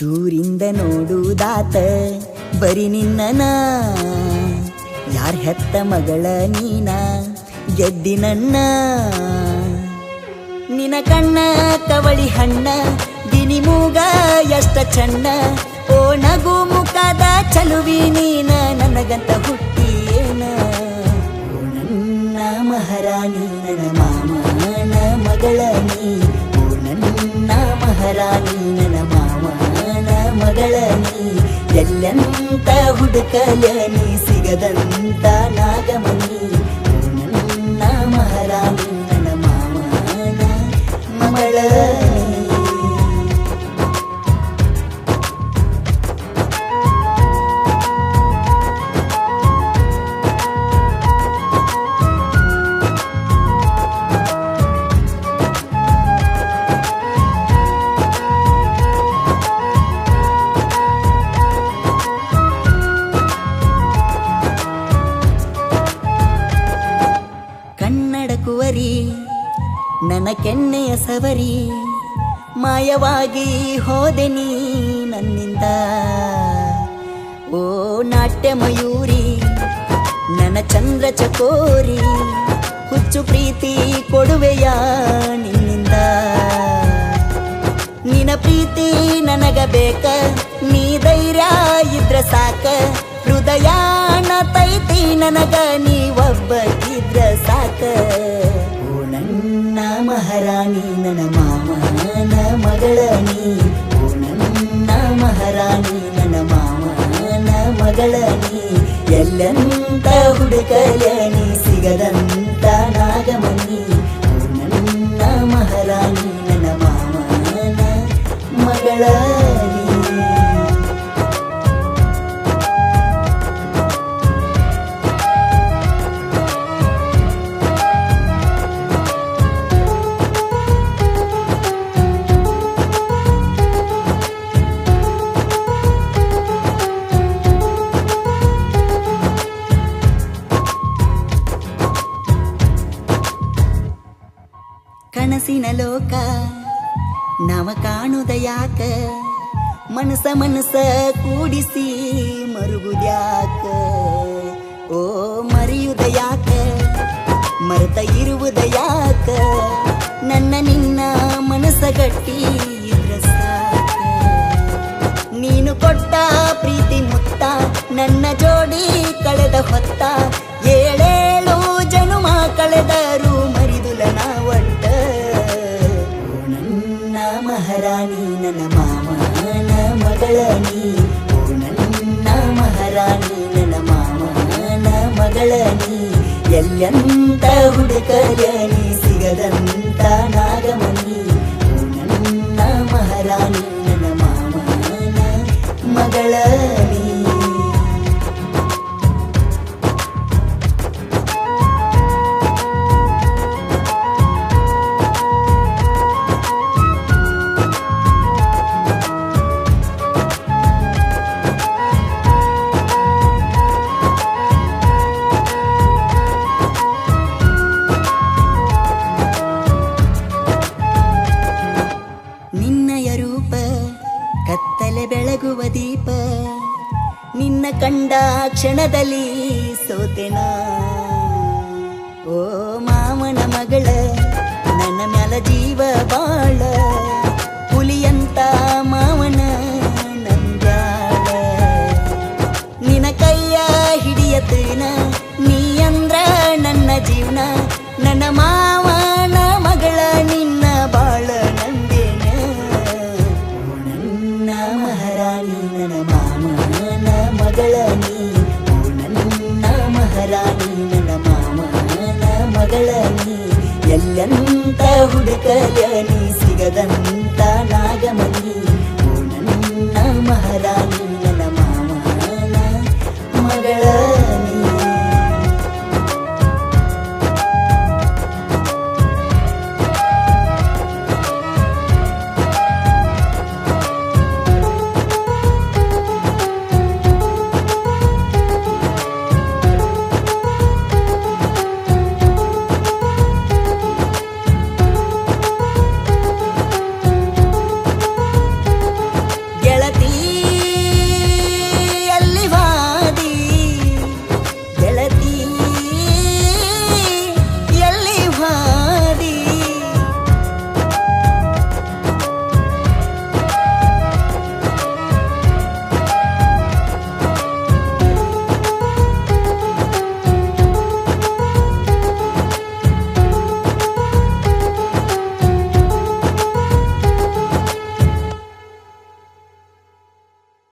ದೂರಿಂದ ನೋಡುವುದಾತ. ಬರಿ ನಿನ್ನನ? ಯಾರ್ ಹೆತ್ತ ಮಗಳ ನೀನ? ಗೆದ್ದಿ ನನ್ನ? ನಿನ ಕಣ್ಣ, ಕವಳಿ ಹಣ್ಣ, ದಿನಿ ಮೂಗ, ಎಷ್ಟ ಚಣ್ಣ ಓ ನಗು ಮುಖದ ಚಲುವಿ ನೀನ? ನನಗಂತ ಹುಟ್ಟಿಯೇನ ಓ ನನ್ನ ಮಹಾರಾಣಿ, ನನ್ನ ಮಾಮನ ಮಗಳ ನೀ. ಓ ನನ್ನ ಮಹಾರಾಣಿ, ನನ್ನ ಮಗಳ ನೀ ಎಲ್ಲಂತ ಹುಡುಕಲ ನೀ ಸಿಗದಂತ ನಾಗಮಣಿ ನನ್ನ ಕೆನ್ನೆಯ ಸವರಿ, ಮಾಯವಾಗಿ ಹೋದೆ ನೀ ನನ್ನಿಂದ. ಓ ನಾಟ್ಯ ಮಯೂರಿ ನನ್ನ ಚಂದ್ರ ಚಕೋರಿ, ಹುಚ್ಚು ಪ್ರೀತಿ ಕೊಡುವೆಯ ನಿನ್ನಿಂದ. ನಿನ್ನ ಪ್ರೀತಿ ನನಗ ಬೇಕ ನೀ ಧೈರ್ಯ ಇದ್ರ ಸಾಕ ಹೃದಯಾಣ ತೈತಿ ನನಗ ನೀ ಇದ್ರ ಸಾಕ. ಮಹಾರಾಣಿ ನನ್ನ ಮಾಮನ ಮಗಳ ನೀ ಓ ನನ್ನ ಮಹಾರಾಣಿ ನನ್ನ ಮಾಮನ ಮಗಳ ನೀ ಎಲ್ಲಂತ ಹುಡುಕಲ ನೀ ಸಿಗದಂತ ಕನಸಿನ ಲೋಕ, ನವ ಕಾಣುದಯಾಕ ಮನಸ ಮನಸ ಕೂಡಿಸಿ ಮರುಗುದ್ಯಾಕ ಓ, ಮರೆಯುದ ಯಾಕ? ಮರೆತ ಇರುವುದ ಯಾಕ? ನನ್ನ ನಿನ್ನ ಮನಸ ಗಟ್ಟಿ ನೀನು ಕೊಟ್ಟ ಪ್ರೀತಿ ಮುತ್ತ, ನನ್ನ ಜೋಡಿ ಕಳೆದ ಹೊತ್ತ ಏಳೇಳು ಮಹಾರಾಣಿ, ನನ್ನ ಮಾಮನ ಮಗಳ ನೀ. ಓ ನನ್ನ ಮಹಾರಾಣಿ, ನನ್ನ ಮಾಮನ ಮಗಳ ನೀ. ಎಲ್ಲಂತ ಹುಡುಕಲ ನೀ, ಸಿಗದಂತ ನಾಗಮಣಿ. ಕಂಡ ಕ್ಷಣದಲ್ಲಿ ಸೋತೆನ. ಓ ಮಾಮನ ಮಗಳ ನನ್ನ ಮ್ಯಾಲ ಜೀವ ಬಾಳ ಮಗಳ ನೀ ನನ್ನ ಮಹಾರಾಣಿ ನನ್ನ ಮಾಮನ ಮಗಳ ನೀ ಎಲ್ಲಂತ ಹುಡುಕಲ ನೀ ಸಿಗದಂತ ನಾ